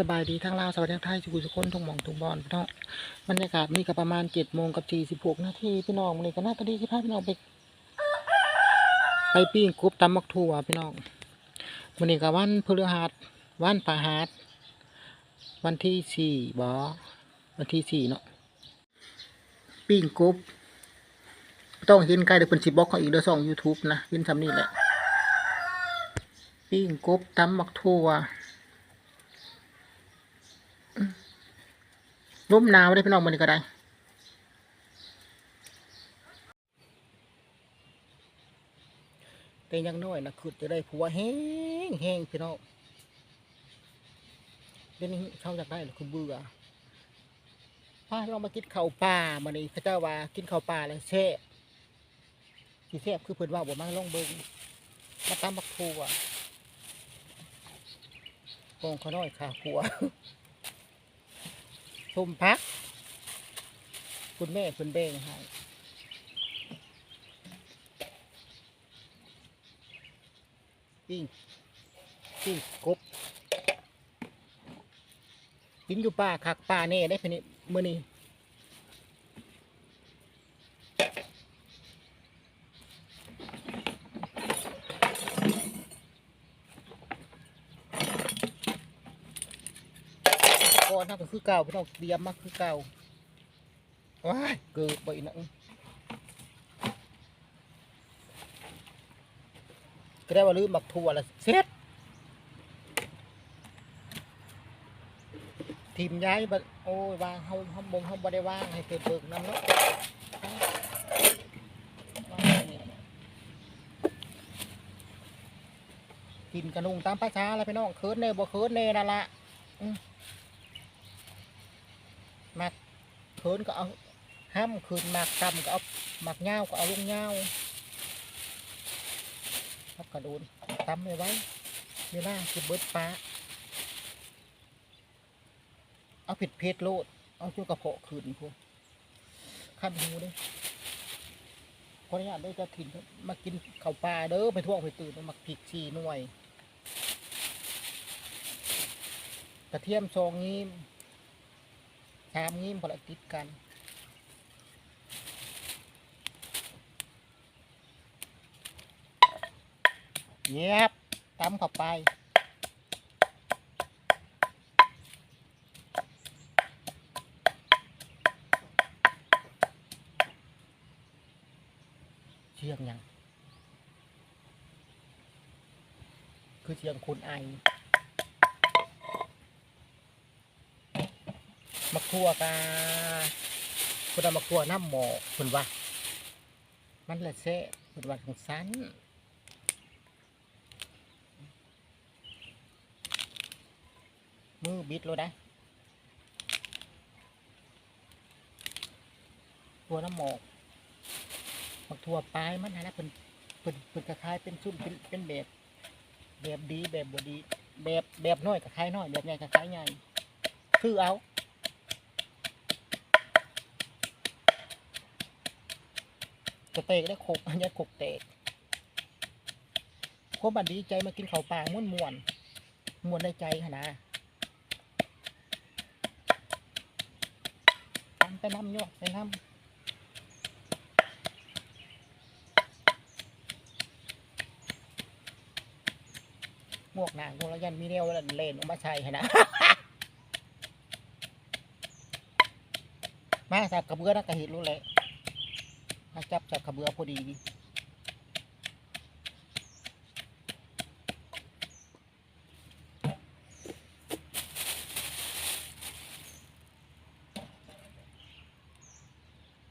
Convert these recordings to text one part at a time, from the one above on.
สบายดีทั้งลาวสวัสดีทั้งไทยทุกคนทุกหม่องทุกบอลพี่น้องบรรยากาศนี่ก็ประมาณเจ็ดโมงกับสี่สิบหกนาทีพี่น้องวันนี้ก็น่าก็ดีที่พาพี่น้องไปไปปิ้งกบตำมักถั่วพี่น้องวันนี้ก็วันพฤหัสวันปาหัสวันที่สี่บอวันที่สี่เนาะปิ้งกบต้องเห็นไกลเดี๋ยวเป็นสิบบ็อกเขาอีกเดี๋ยวส่องยูทูบนะเห็นทำนี่แหละปิ้งกบตำมักถั่ว ลมหนาวได้พี่น้องมันก็ได้แต่ยังน้อยนะคือจะได้ผัวแห้งแห้งพี่น้องเดี๋ยวนี้เขาอยากได้หรือคือเบื่อพาเรามากินข้าวปลามานี่พระเจ้าว่ากินข้าวปลาแล้วแช่ที่แซ่บคือเพิ่นว่าบ่มาลองเบิ่งมาตามบักทัวกองขาน้อยขาผัว ชมพัก คุณแม่คุณเบ้งให้ปิ้งปิ้งกบกินอยู่ป่าคักป่าเน่ได้พะนี่มื่อนี้ก่ อนทำก็คือเก่าพี่น้องเตรียมมาคือเก่าว้ายเกิดไปนะก็ได้ว่าลืมบักถั่วละเสร็จทีมย้ายบัดโอ้ยวางเฮาเฮาบ่เฮาบ่ได้วางให้เปิดเบิกนำเนาะกินกระนุงตามภาษาแล้วพี่น้องเคิร์ดเน่บ่เคิร์ดเน่นั่นละ มมักเคิร์ดก็เอาห้ำคืนมักกำก็เอามักเงาก็เอาลงเงาวครับกระโดนตำไว้ไว้เวลาคือเบิดฟ้า เอาผิดเพชรโลด เอาจุกระเพาะคืนพวกขั้นหูเด้ขออนุญาตได้จะถิ่นมากินข้าวปลาเด้อไปท่วงไปตื่นมาผิกชีหน่วย กระเทียมซองงี้ ชามงี้พอละติดกันเงียบตำเข้าไปเชียงยัง คือเชียงคุณไอ มักทั่วกาคุณเอามักทั่วน้ำหมอกคุณว่า มันละเซ่คุณว่าของสันมือบิดเลยนะตัวน้ำหมอกบักทั่วปลายมันนะเป็นเป็นเป็นคล้ายเป็นซุ่มเป็นเป็นแบบ แบบดีแบบบดี แบบแบบน้อยกับคล้ายน้อยแบบใหญ่กับคล้ายใหญ่คือเอา จะเตกได้ขบอันนี้ขบเตกโคบันดีใจมากินข้าวปลาม้วนมวนๆมวนได้ใจขนาดไปน้ำโยกไปน้ำหมวกหนังพวกเรายันมีเนวแล้วเลนออกมาใช่นะ มาสับกระเบื้อนักกระหินรู้เลย จับจับกระเบือพอดี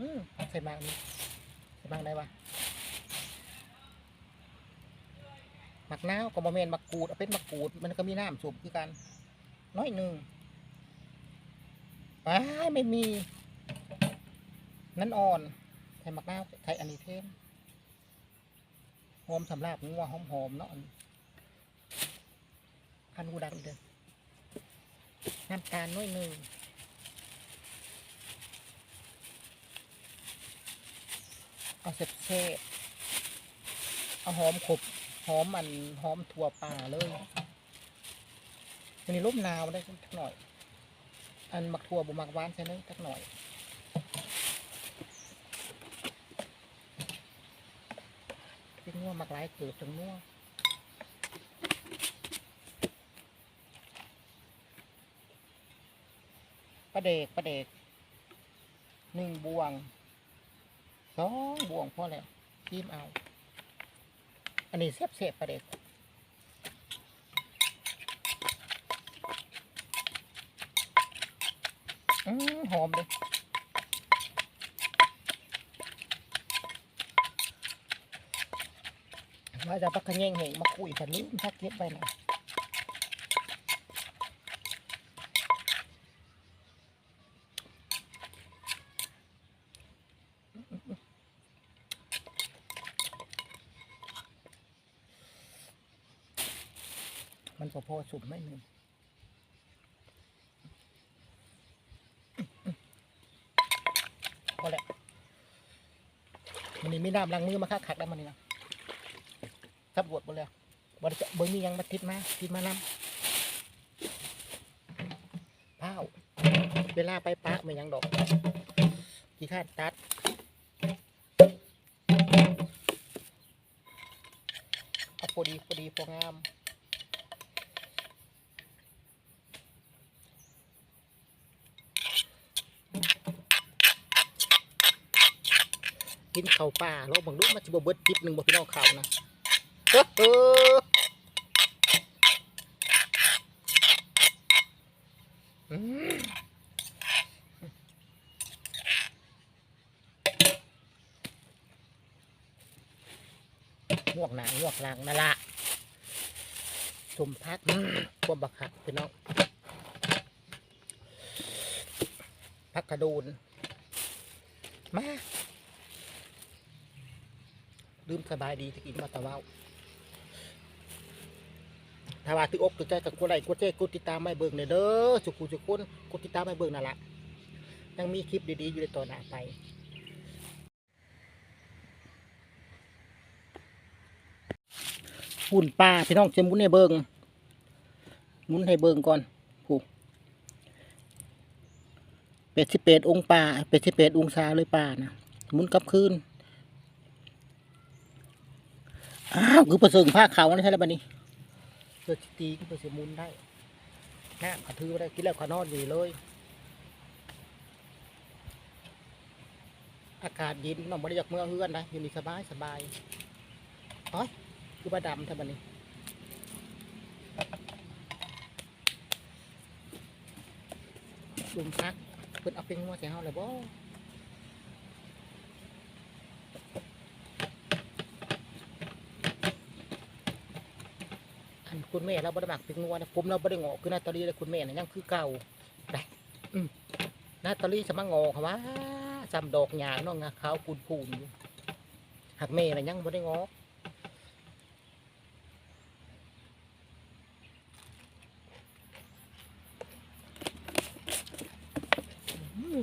อืมใส่มากนี่ใส่มากได้ปะหมักน้าวก็บะเมนหมักกูดเอาเป็นหมักกูด มันก็มีน้ำสูบคือกัน น้อยหนึ่งว้าไม่มี นั่นอ่อน ใส่มักน้าวใส่อันนี้เทมหอมสำหรับงัวหอมหอมเนาะอันคันหูดังเด้อน้ำตาลน้อยหนึ่งเอาเสร็จเซ่บเอาหอมขบหอมมันหอมถั่วป่าเลยอันนี้ลมนาวได้สักหน่อย อันมักทั่วบุมักหวานใช่ไหมสักหน่อยเป็ นัวมักหลายเกิดจังงัวปลาเด็กปลาเด็กหนึ่งบวงสองบวงพอแล้วชิมเอา อันนี้เสียบเสียบปลาเด็กอืมหอมเลย ว่าจะปักขะแยงเหงมาคุยกันลืมถ้าเก็บไปหน่อยมันก็พอสุดไม่หนึ่งพอแล้วมันนี่มีน้ำล้างมือมาคักขัดแล้วมันนี่นะ ทับบวชหมดแล้วบริจะบ่มียังมาติดมาติดมานำเผาเวลาไปปะไม่ยังดอกกี่ขั้นตัดเอาพอดีพอดีพองามกินข้าวป่าแล้วบางลูกมันจะบ่เบิดจิบหนึ่งบ่พี่น้องข้าวนะ งวกหนังงวกหลังนั่นละสมพักอืมความบักคักพี่น้องพักกระโดนมา ลืมสบายดีตะกินมาตะเว้า ถ้าว่าที่อกตัวใจกับกูไรกูเจ้กูติดตามไม่เบิ่งเลยเด้อสุกูสุกุนกูติดตามไม่เบิ่งนั่นแหละยังมีคลิปดีๆอยู่ในตัวหน้าไปหุ่นปลาพี่น้องเจมุนให้เบิ่งมุนให้เบิ่งก่อนผูเป็ดสิเป็ดองปลาเป็ดสิเป็ดองศาเลยปลานะมุนกลับคืนอ้าวคือประเสริฐผ้าขาวนี่ใช่แล้วบัดนี้ เจอตีก็ประเสริฐมุนได้แค่ขาถือได้กินแล้วขานอนอยู่เลย อากาศเย็นน้องบริจากเมื่อเฮือนนะอยู่นี่สบายสบายเฮ้ยคือบ้าดำท่าบัดนี้ลุมพักเพิ่นเอาเป็นงัวใส่เฮาเลยบ่ คุณแม่เราบริมักถึงนัวนะผมเราบริงอกคือนาตาลีและคุณแม่นะยังคือเก่าได้นาตาลีสมังอกค่ะว่าจำดอกหยางเน้องงาขาวคุณภูมิหักแม่นะยังบริงอกอืม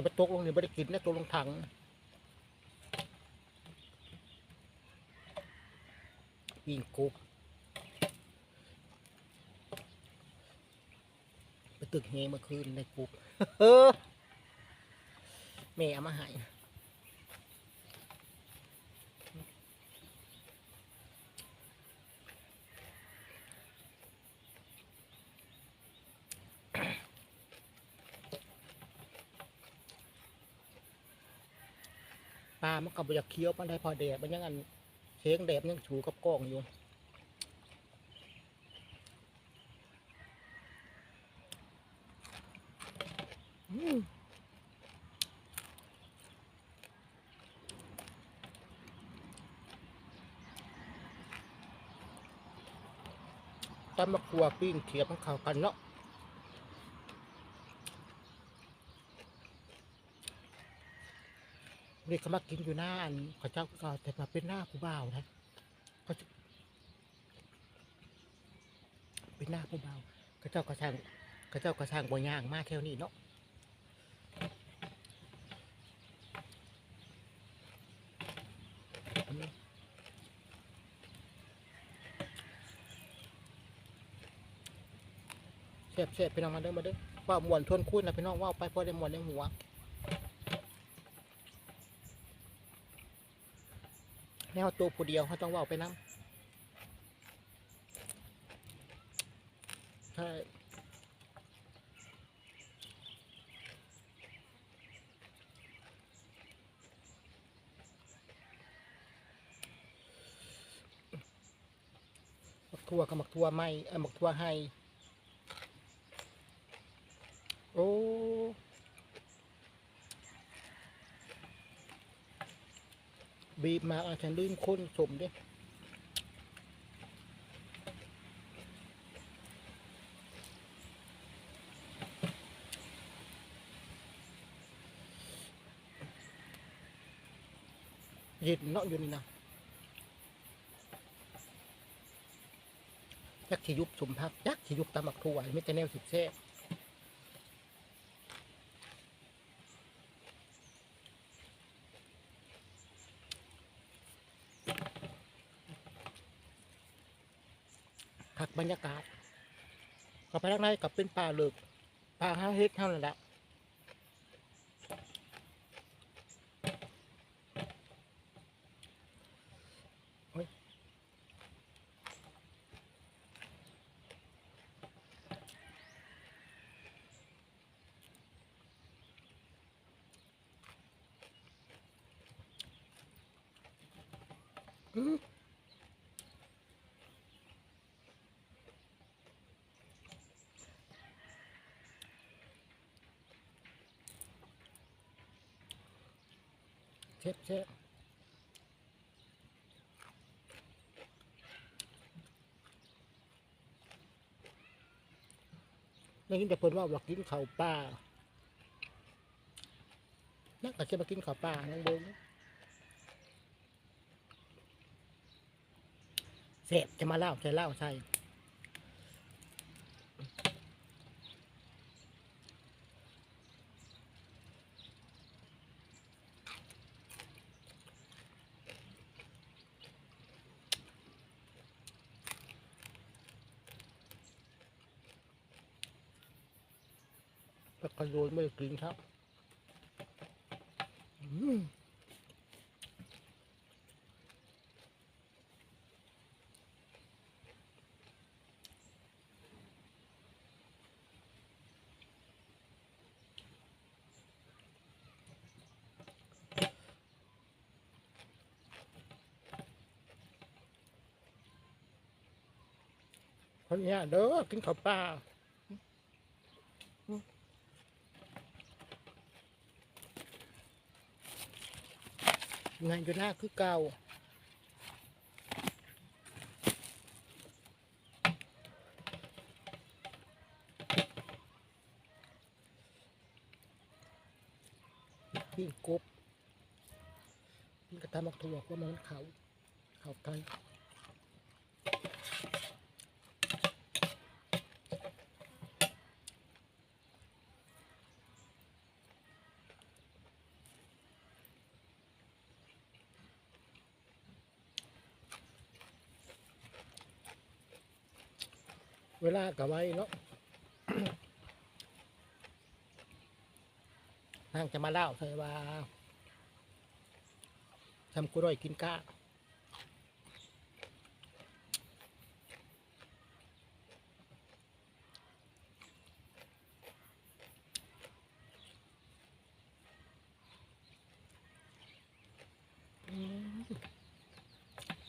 จะไปตกลงนี่ไม่ได้กินนะตกลงถังยิงกุบไปตึกเฮเมื่อคืนในกุบเออแม่เอามาให้ ปลามันก็บ่อยากเคี้ยวมันได้พอแดดมันยังอันเช้งแดดมันยังถูกับกล้องอยู่อืมตอนมาครัวปิ้งเขียบมันเข้ากันเนาะ เด็กเขามากินอยู่หน้าอันเขาเจ้าก็แต่มาเป็นหน้าผู้บ่าวนะเขาเป็นหน้าผู้บ่าวเขาเจ้ากระช่างเขาเจ้ากระช่างบ่ย่างมาแถวนี้เนาะเสียบเสียบไปน้องมาเด้อมาเด้อว่ามวนทวนคุ้นนะพี่น้องว่าไปพอได้มวนในหัว แนวตัวผู้เดียวเขาต้องว่าไปน้ำใช่หมักทั่วกับหมักทั่วไม่เออหมักทั่วให้ โอ้ บีบมาอาจจะลืมค้นสมด้เย็นเนาะอยู่นี่นะยักษ์ที่ยุบสมพักยักษ์ที่ยุบตามักทั่วไม่แต่แนวสิบแซ่บ ผักบ รยากาศเข้าไปข้างในกับเป็นป่าเลิกป่าห้าเฮ็ดเท่านั้นแหละอ้ย เช็ดเช็ดได้ยินแต่เพิ่นว่าว่ากินข้าวปลานักก็จะมากินข้าวปลาน้องเบิ้งเสพจะมาเล่าใส่เล่าใส่ แล้วก็โยนไม่ได้กินครับอืมคนนี้เด้อกินข้าวปลา งานอยู่หน้าคือเก่าปิ้งกบมันกระทำมักถั่วก็มันเขาเขาไทย เวลากับไว้เนาะนางจะมาเล่าใส่ว่าทำกุร่อยกินก้าอืม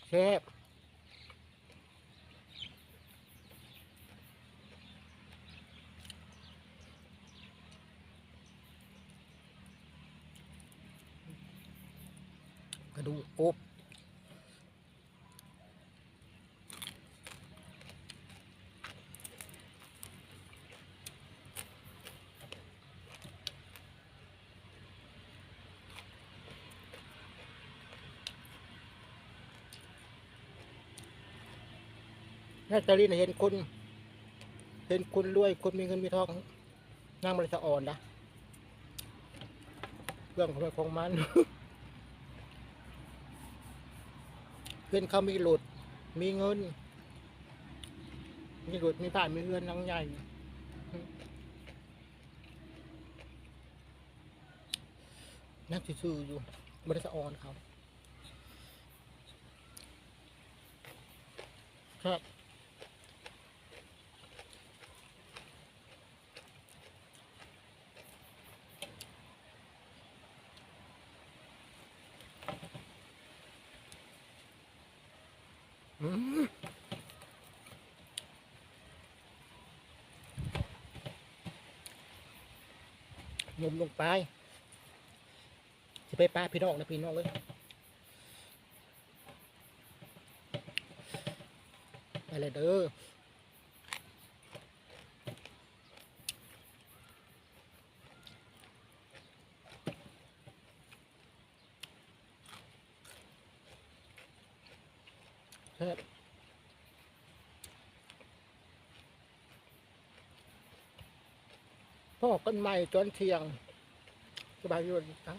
แซ่บ นาตาลีเห็นคุณเห็นคุณรวยคุณมีเงินมีทองนั่งมันจะอ่อนนะเรื่องของมันของมัน เพื่อนเขามีหลุด มีเงิน มีหลุดมีผ่านมีเงินนังใหญ่นั่งซื่ออยู่บริษัทออนเขาครับ มลงไปจะไปป้าพี่น้องนะพี่น้องเลยไปเลยเด้อครับ พ่อกันไม้ต้นเทียงสบายอยู่ทั้ง